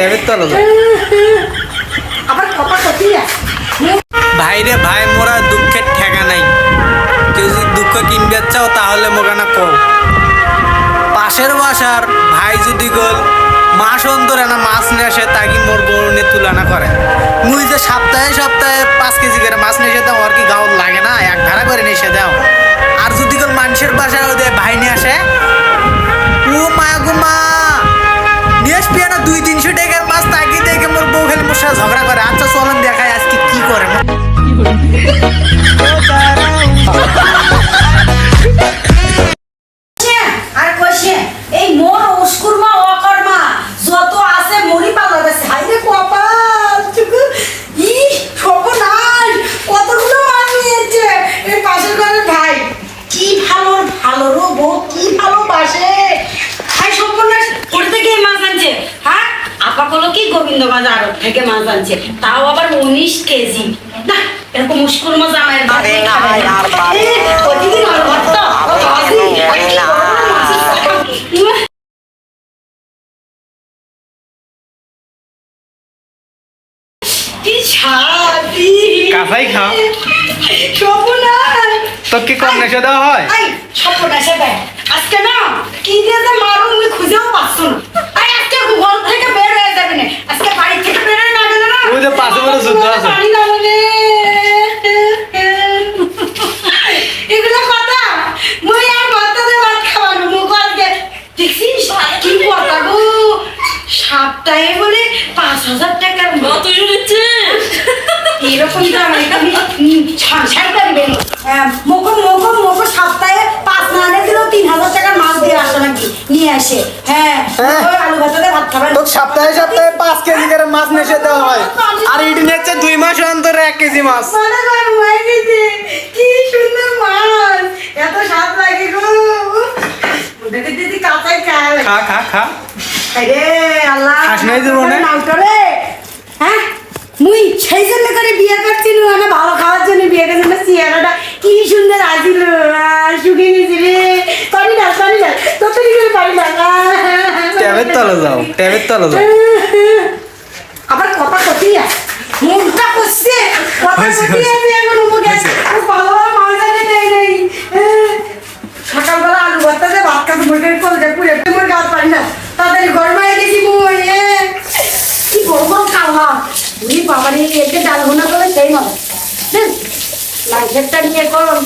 যাও আবার কথা কতি ভাই রে ভাই মোরা দুঃখের ঠেকা নাই। কেউ যদি দুঃখ কিনবে চাও তাহলে মোকানা কও। পাশের বাসার ভাই যদি গোল মাস অন্তর না মাছ নিয়ে আসে তাকে মোর বউনে তুলনা করে? মুই যে সপ্তাহে সপ্তাহে পাঁচ কেজি করে মাছ নিয়ে এসে দাও আর কি গাও লাগে না? এক ধারা করে নিয়ে এসে দাও। গোবিন্দ বাজার থেকে মাছ আনছে। তাও আবার উনিশ কেজি। না এরকম মুশকুল মাছ আমার কাঁচাই কম নেশা দেওয়া হয়? আই সর্বনাশে দেয় আজকে না কি দিয়ে যে মারো আমি খুঁজেও পাচ্ছ না আই আজকে ঘর থেকে বের হয়ে যাবে না আজকে বাড়ি থেকে বের হয়ে না গেলে না ওই যে যুদ্ধ আছে। এগুলো কথা। মুই আর ভাততে ভাত খাওয়ানো মুখ দেখছিস কি কথা গো? সপ্তাহে বলে পাঁচ হাজার টাকার মতো শুনেছে এরকম তো এখানে সংসার করবে মুখ মুখ মুখ সপ্তাহে পাঁচ না আনে দিলেও তিন হাজার টাকার মাছ দিয়ে আসে নাকি নিয়ে আসে। হ্যাঁ হ্যাঁ। আলু ভাতাতে ভাত খাবেন। তো সপ্তাহে সপ্তাহে পাঁচ কেজি করে মাছ নেশে দেওয়া হয়। আর ইডি নিচ্ছে দুই মাস অন্তর এক কেজি মাছ। কি সুন্দর মাছ। এত স্বাদ লাগে গো। দেখে দিদি কাঁচাই খায় খা খা খা। আরে আল্লাহ। খাস নাই জীবনে? নাম হ্যাঁ? মুই সেই জন্য করে বিয়ে ভালো খাওয়ার জন্য বিয়ে করছি চেহারাটা কি সুন্দর পারি না পারি ততই করে পারি না। ট্যাবের তলে যাও ট্যাবের তলে যাও। আবার কথা কতি মুখটা করছে কথা হয়েছে। আমি এখন হয়েছে। ভালো মাছ আনে নেই সকালবেলা আলু ভর্তাতে ভাত খাতে মুরগির কলজা পুড়ে মুরগি গাছ পারি না। তাড়াতাড়ি গরম গেছি এ, কি বড় বড় খাওয়া উনি বাবা নিয়ে এতে ডাল ভুনা করে সেই মতো লাইফেরটা নিয়ে করুন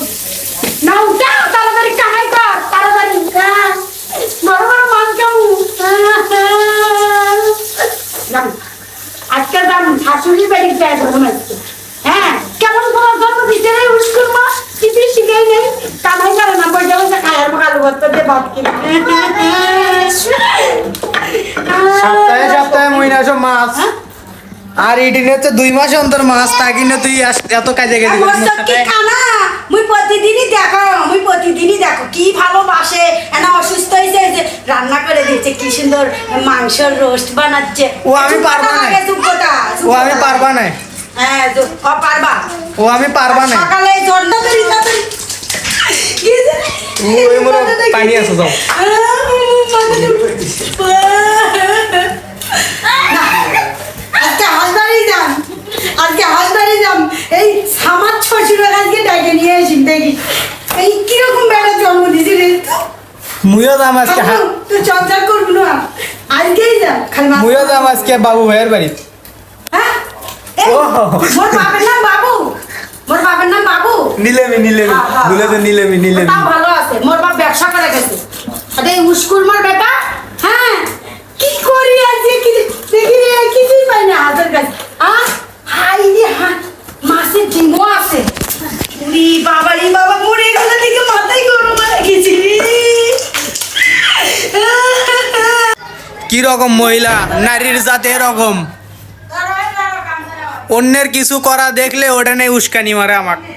না উঠা তাড়াতাড়ি কামাই কর তাড়াতাড়ি হ্যাঁ। বড় বড় মাছ খাব যান। আজকে যান শাশুড়ি বাড়ির ব্যাগ মনে হচ্ছে হ্যাঁ কেমন করে জন্ম দিতে রে উস্কুর মা কিছু শিখে নেই কামাই করে না পয়সা পয়সা খায়ার কালো ভর্তা দিয়ে ভাত কিনে সপ্তাহে সপ্তাহে মহিনা সব মাছ আর ইডি নিচ্ছে দুই মাস অন্তর মাছ তাকে না তুই এত কাজে গেলি। কি মুই প্রতিদিনই দেখো মুই প্রতিদিনই দেখো কি ভালোবাসে এনা অসুস্থ হয়েছে যে রান্না করে দিচ্ছে কি সুন্দর মাংসর রোস্ট বানাচ্ছে। ও আমি পারব না। ও আমি। পারবা না হ্যাঁ ও পারবা। ও আমি পারবা না সকালে জন্ম করি তাড়াতাড়ি কি যে- ও এই মোর পানি আছে যাও আজকে হাসবাড়ি যান আজকে হাসবাড়ি যান এই সামার শ্বশুরের আজকে ডেকে নিয়ে আসি দেখি এই কীরকম বেড়া জন্ম দিয়েছি রে মুইও যাম আজকে তুই চঞ্চল করবি না? আজকেই যা খালি মুইও যাম আজকে বাবু ভাইয়ের বাড়ি। হ্যাঁ। মোর বাপের নাম বাবু। মোর বাপের নাম বাবু। নিলেমি নিলেমি। হ্যাঁ, হ্যাঁ, তো হ্যাঁ। নিলেমি নিলেমি। তাও ভালো আছে। মোর বাপ ব্যবসা করে গেছে। আরে উস্কুর মার বেটা হ্যাঁ? কি করি আজকে? কি দেখি রে কিছুই পাই না হাতের কাছে আ হাই রে হা মাছের ডিমও আছে। উরি বাবা রে বাবা মরে গেল দিকে মাথায় গরম হয়ে গেছি কি রকম মহিলা? নারীর জাতে এরকম। অন্যের কিছু করা দেখলে ওটা নেই উস্কানি মারে আমাকে।